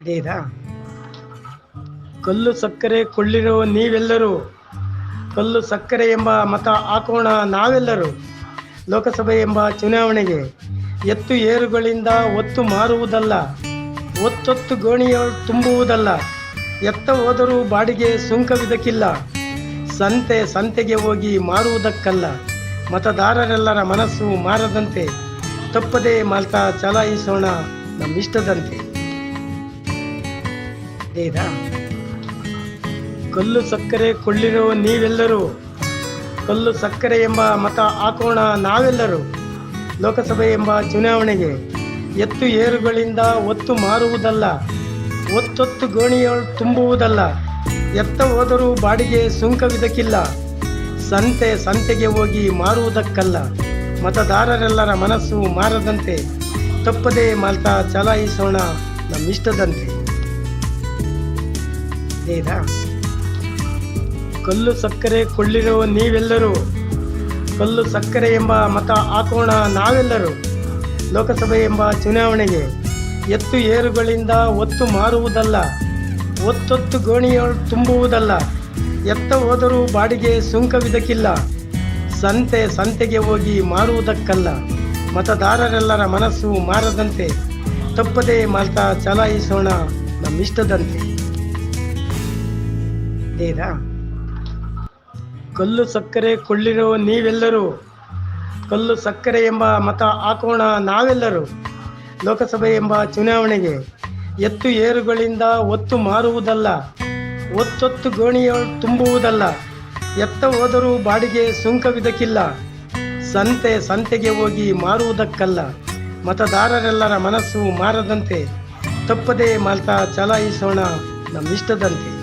ಇದೇದಾ ಕಲ್ಲು ಸಕ್ಕರೆ ಕೊಳ್ಳಿರೋ ನೀವೆಲ್ಲರೂ, ಕಲ್ಲು ಸಕ್ಕರೆ ಎಂಬ ಮತ ಹಾಕೋಣ ನಾವೆಲ್ಲರೂ, ಲೋಕಸಭೆ ಎಂಬ ಚುನಾವಣೆಗೆ ಎತ್ತು ಏರುಗಳಿಂದ ಒತ್ತು ಮಾರುವುದಲ್ಲ, ಒತ್ತೊತ್ತು ಗೋಣಿಯ ತುಂಬುವುದಲ್ಲ, ಎತ್ತ ಹೋದರೂ ಬಾಡಿಗೆ ಸುಂಕವಿದಕ್ಕಿಲ್ಲ, ಸಂತೆ ಸಂತೆಗೆ ಹೋಗಿ ಮಾರುವುದಕ್ಕಲ್ಲ, ಮತದಾರರೆಲ್ಲರ ಮನಸ್ಸು ಮಾರದಂತೆ, ತಪ್ಪದೇ ಮಾಲ್ತಾ ಚಲಾಯಿಸೋಣ ನಮ್ಮಿಷ್ಟದಂತೆ. ಇದೇದಾ ಕಲ್ಲು ಸಕ್ಕರೆ ಕೊಳ್ಳಿರೋ ನೀವೆಲ್ಲರೂ, ಕಲ್ಲು ಸಕ್ಕರೆ ಎಂಬ ಮತ ಹಾಕೋಣ ನಾವೆಲ್ಲರೂ ಲೋಕಸಭೆ ಎಂಬ ಚುನಾವಣೆಗೆ ಎತ್ತು ಏರುಗಳಿಂದ ಒತ್ತು ಮಾರುವುದಲ್ಲ, ಒತ್ತೊತ್ತು ಗೋಣಿಯೊಳು ತುಂಬುವುದಲ್ಲ, ಎತ್ತ ಹೋದರೂ ಬಾಡಿಗೆ ಸುಂಕವಿದಕ್ಕಿಲ್ಲ, ಸಂತೆ ಸಂತೆಗೆ ಹೋಗಿ ಮಾರುವುದಕ್ಕಲ್ಲ, ಮತದಾರರೆಲ್ಲರ ಮನಸ್ಸು ಮಾರದಂತೆ ತಪ್ಪದೇ ಮಾಲ್ತಾ ಚಲಾಯಿಸೋಣ ನಮ್ಮಿಷ್ಟದಂತೆ. ಇದೇದಾ ಕಲ್ಲು ಸಕ್ಕರೆ ಕೊಳ್ಳಿರೋ ನೀವೆಲ್ಲರೂ, ಕಲ್ಲು ಸಕ್ಕರೆ ಎಂಬ ಮತ ಹಾಕೋಣ ನಾವೆಲ್ಲರೂ. ಲೋಕಸಭೆ ಎಂಬ ಚುನಾವಣೆಗೆ ಎತ್ತು ಏರುಗಳಿಂದ ಒತ್ತು ಮಾರುವುದಲ್ಲ, ಒತ್ತೊತ್ತು ಗೋಣಿಯೊಳು ತುಂಬುವುದಲ್ಲ, ಎತ್ತ ಹೋದರೂ ಬಾಡಿಗೆ ಸುಂಕವಿದಕ್ಕಿಲ್ಲ, ಸಂತೆ ಸಂತೆಗೆ ಹೋಗಿ ಮಾರುವುದಕ್ಕಲ್ಲ. ಮತದಾರರೆಲ್ಲರ ಮನಸ್ಸು ಮಾರದಂತೆ ತಪ್ಪದೇ ಮಾತಾ ಚಲಾಯಿಸೋಣ ನಮ್ಮಿಷ್ಟದಂತೆ. ಇದೇದಾ ಕಲ್ಲು ಸಕ್ಕರೆ ಕೊಳ್ಳಿರೋ ನೀವೆಲ್ಲರೂ, ಕಲ್ಲು ಸಕ್ಕರೆ ಎಂಬ ಮತ ಹಾಕೋಣ ನಾವೆಲ್ಲರೂ, ಲೋಕಸಭೆ ಎಂಬ ಚುನಾವಣೆಗೆ ಎತ್ತು ಏರುಗಳಿಂದ ಒತ್ತು ಮಾರುವುದಲ್ಲ, ಒತ್ತೊತ್ತು ಗೋಣಿಯ ತುಂಬುವುದಲ್ಲ, ಎತ್ತ ಹೋದರೂ ಬಾಡಿಗೆ ಸುಂಕವಿದಕ್ಕಿಲ್ಲ, ಸಂತೆ ಸಂತೆಗೆ ಹೋಗಿ ಮಾರುವುದಕ್ಕಲ್ಲ, ಮತದಾರರೆಲ್ಲರ ಮನಸ್ಸು ಮಾರದಂತೆ ತಪ್ಪದೇ ಮಾಲ್ತಾ ಚಲಾಯಿಸೋಣ ನಮ್ಮಿಷ್ಟದಂತೆ.